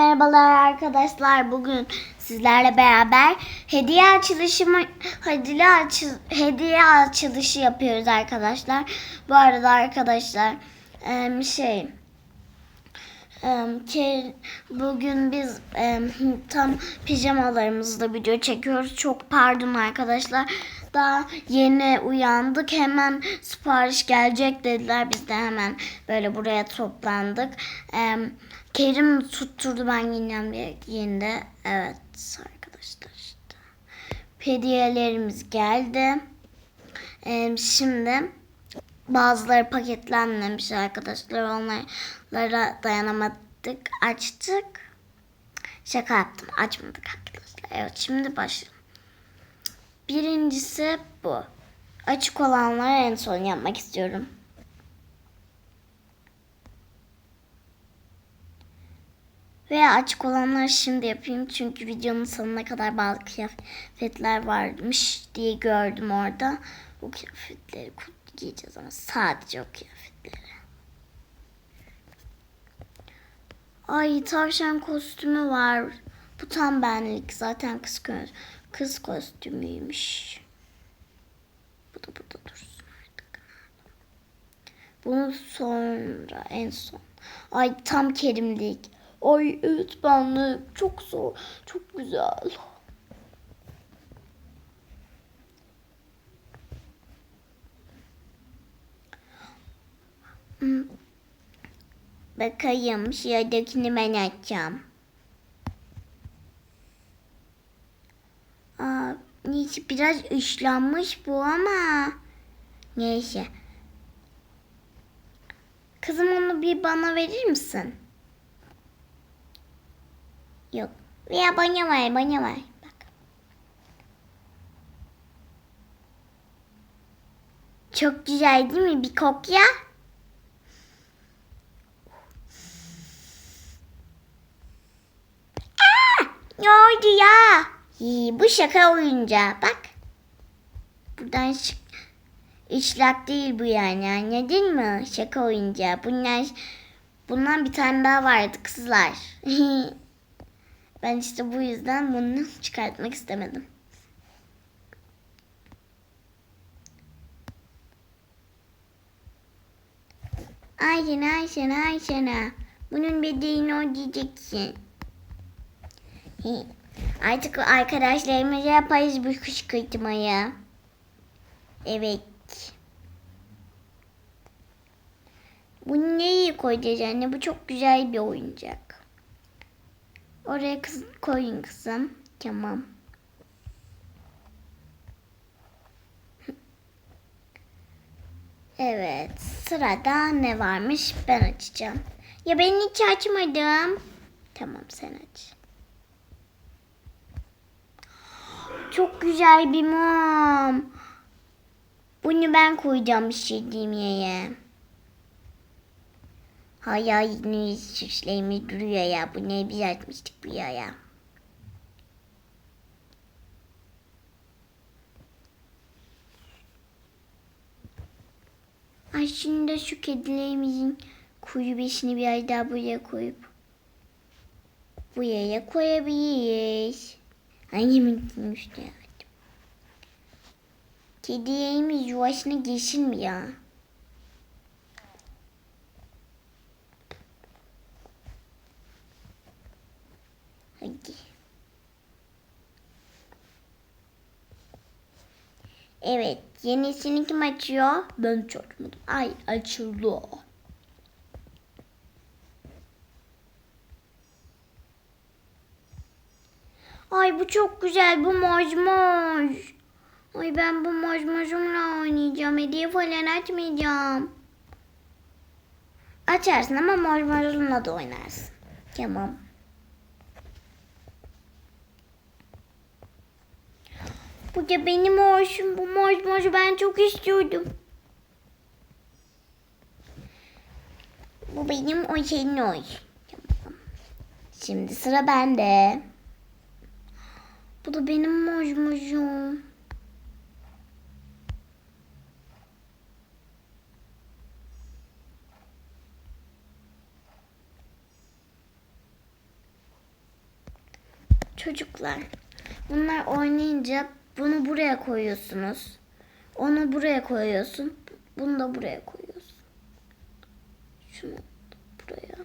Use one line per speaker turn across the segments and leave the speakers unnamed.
merhabalar arkadaşlar. Bugün sizlerle beraber hediye açılışı hediye açı, hediye açılışı yapıyoruz arkadaşlar. Bu arada arkadaşlar şey ki bugün biz tam pijamalarımızla video çekiyoruz. Çok pardon arkadaşlar. Daha yeni uyandık. Hemen sipariş gelecek dediler. Biz de hemen böyle buraya toplandık. Em, Kerim tutturdu ben giyineceğim diye giyindi. Evet arkadaşlar işte. Hediyelerimiz geldi. Em, şimdi bazıları paketlenmemiş arkadaşlar. Onlara dayanamadık. Açtık. Şaka yaptım. Açmadık arkadaşlar. Evet şimdi başlayalım. Birincisi bu. Açık olanları en son yapmak istiyorum. Veya açık olanları şimdi yapayım. Çünkü videonun sonuna kadar bazı kıyafetler varmış diye gördüm orada. Bu kıyafetleri giyeceğiz ama sadece o kıyafetleri. Ay tavşan kostümü var. Bu tam benlik. Zaten kız, kız kostümüymüş. Bu da burada dursun artık. Bunu sonra en son. Ay tam kerimlik. Ay evet benlik. Çok zor. Çok güzel. Bakayım şuradakini ben açacağım. Aa, neyse biraz ışlanmış bu ama neyse. Kızım onu bir bana verir misin? Yok. Veya bana ver, bana ver. Bak. Çok güzel değil mi? Bir kokla. Aa, ne oldu ya? İyi, bu şaka oyuncağı. Bak. Buradan çık. İşlak değil bu yani anladın mı? Şaka oyuncağı. Bunlar, bundan bir tane daha vardı kızlar. ben işte bu yüzden bunu çıkartmak istemedim. Ayşen Ayşen Ayşen. Bunun bedelini ödeyeceksin. Artık arkadaşlarımıza yaparız bu kışkırtmayı. Evet. Bunu nereye koyacağız anne? Bu çok güzel bir oyuncak. Oraya kız koyun kızım. Tamam. Evet. Sırada ne varmış? Ben açacağım. Ya ben hiç açmadım. Tamam sen aç. Çok güzel bir mum. Bunu ben koyacağım yere. Hayalini süslerimiz duruyor ya. Bu ne biz atmıştık. Ay şimdi şu kedilerimizin kuyu beşini biraz daha buraya koyup buraya koyabiliriz. Annemin gitmişti ya. Kedilerimiz yuvasına girsin mi ya? Hadi. Evet. Yenisini kim açıyor? Ben açmadım. Ay açıldı. Ay bu çok güzel. Bu moj moj. Ay ben bu moj mojumla oynayacağım. Hediye falan açmayacağım. Açarsın ama moj mojumla da oynarsın. Tamam. Bu da benim hoşum. Bu moj moj ben çok istiyordum. Bu benim o senin hoş. Tamam. Şimdi sıra bende. Bu da benim moj mojum. Çocuklar. Bunlar oynayınca bunu buraya koyuyorsunuz. Onu buraya koyuyorsun. Bunu da buraya koyuyorsun. Şunu buraya.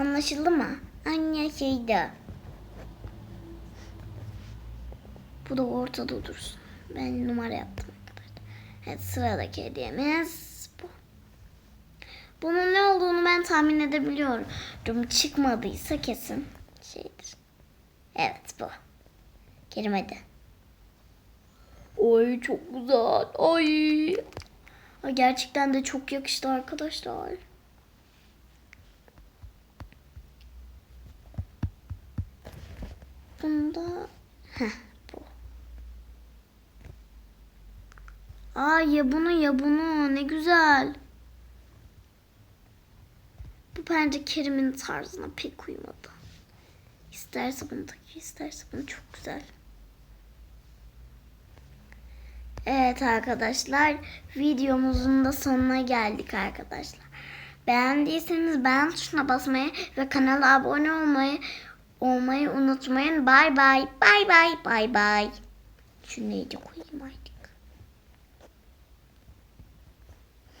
Anlaşıldı mı? Anlaşıldı. Bu da ortada dursun. Ben numara yaptım. Evet sıradaki hediyemiz bu. Bunun ne olduğunu ben tahmin edebiliyorum. Çıkmadıysa kesin şeydir. Evet bu. Hadi. Oy çok güzel. Ay. Ay gerçekten de çok yakıştı arkadaşlar. Bunda heh, bu. Aa ya bunu ya bunu ne güzel. Bu bence Kerim'in tarzına pek uymadı. İsterse bunu takıyor, isterse bunu çok güzel. Evet arkadaşlar, videomuzun da sonuna geldik arkadaşlar. Beğendiyseniz beğen tuşuna basmayı ve kanala abone olmayı olmayı unutmayın. Bay bay. Bay bay. Bay bay. Şunu iyice koyayım artık.